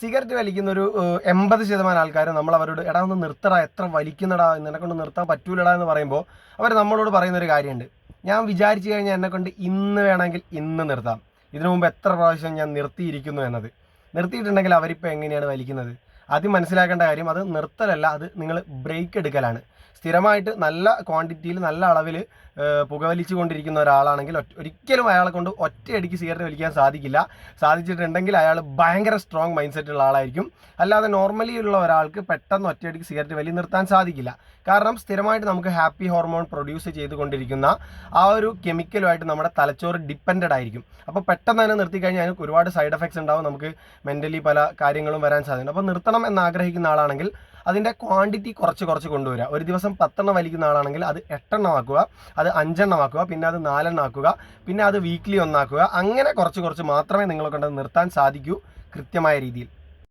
Cigarette വലിക്കുന്ന ഒരു എൺപത് ശതമാനം ആൾക്കാർ നമ്മൾ അവരോട് എടാ ഒന്ന് നിർത്തടാ എത്ര വലിക്കുന്നടാ നിന്നെ കൊണ്ട് നിർത്താൻ പറ്റൂലടാ എന്ന് പറയുമ്പോൾ അവർ നമ്മളോട് പറയുന്ന ഒരു കാര്യമുണ്ട്. ഞാൻ വിചാരിച്ചു കഴിഞ്ഞാൽ എന്നെ കൊണ്ട് ഇന്ന് വേണമെങ്കിൽ ഇന്ന് നിർത്താം. ഇതിനു മുമ്പ് എത്ര പ്രാവശ്യം ഞാൻ നിർത്തിയിരിക്കുന്നു എന്നത്. നിർത്തിയിട്ടുണ്ടെങ്കിൽ അവരിപ്പോൾ എങ്ങനെയാണ് വലിക്കുന്നത്? ആദ്യം മനസ്സിലാക്കേണ്ട കാര്യം അത് നിർത്തലല്ല അത് നിങ്ങൾ ബ്രേക്ക് എടുക്കലാണ്. സ്ഥിരമായിട്ട് നല്ല ക്വാണ്ടിറ്റിയിൽ നല്ല അളവിൽ പുകവലിച്ചു കൊണ്ടിരിക്കുന്ന ഒരാളാണെങ്കിൽ ഒരിക്കലും അയാളെ കൊണ്ട് ഒറ്റയടിക്ക് സിഗരറ്റ് വലിക്കാൻ സാധിക്കില്ല. സാധിച്ചിട്ടുണ്ടെങ്കിൽ അയാൾ ഭയങ്കര സ്ട്രോങ് മൈൻഡ് സെറ്റുള്ള ആളായിരിക്കും. അല്ലാതെ നോർമലി ഉള്ള ഒരാൾക്ക് പെട്ടെന്ന് ഒറ്റയടിക്ക് സിഗരറ്റ് വലി നിർത്താൻ സാധിക്കില്ല. കാരണം സ്ഥിരമായിട്ട് നമുക്ക് ഹാപ്പി ഹോർമോൺ പ്രൊഡ്യൂസ് ചെയ്തുകൊണ്ടിരിക്കുന്ന ആ ഒരു കെമിക്കലുമായിട്ട് നമ്മുടെ തലച്ചോറ് ഡിപ്പെൻഡഡ് ആയിരിക്കും. അപ്പോൾ പെട്ടെന്ന് തന്നെ നിർത്തി കഴിഞ്ഞാൽ അതിന് ഒരുപാട് സൈഡ് എഫക്ട്സ് ഉണ്ടാവും. നമുക്ക് മെന്റലി പല കാര്യങ്ങളും വരാൻ സാധ്യത അപ്പോൾ നിർത്തണം എന്ന് ആഗ്രഹിക്കുന്ന ആളാണെങ്കിൽ അതിന്റെ ക്വാണ്ടിറ്റി കുറച്ച് കുറച്ച് കൊണ്ടുവരിക. ഒരു ദിവസം പത്തെണ്ണം വലിക്കുന്ന ആളാണെങ്കിൽ അത് എട്ടെണ്ണം ആക്കുക അത് അഞ്ചെണ്ണം ആക്കുക പിന്നെ അത് നാലെണ്ണം ആക്കുക പിന്നെ അത് വീക്ക്ലി ഒന്നാക്കുക. അങ്ങനെ കുറച്ച് കുറച്ച് മാത്രമേ നിങ്ങളെ കൊണ്ട് നിർത്താൻ സാധിക്കൂ കൃത്യമായ രീതിയിൽ.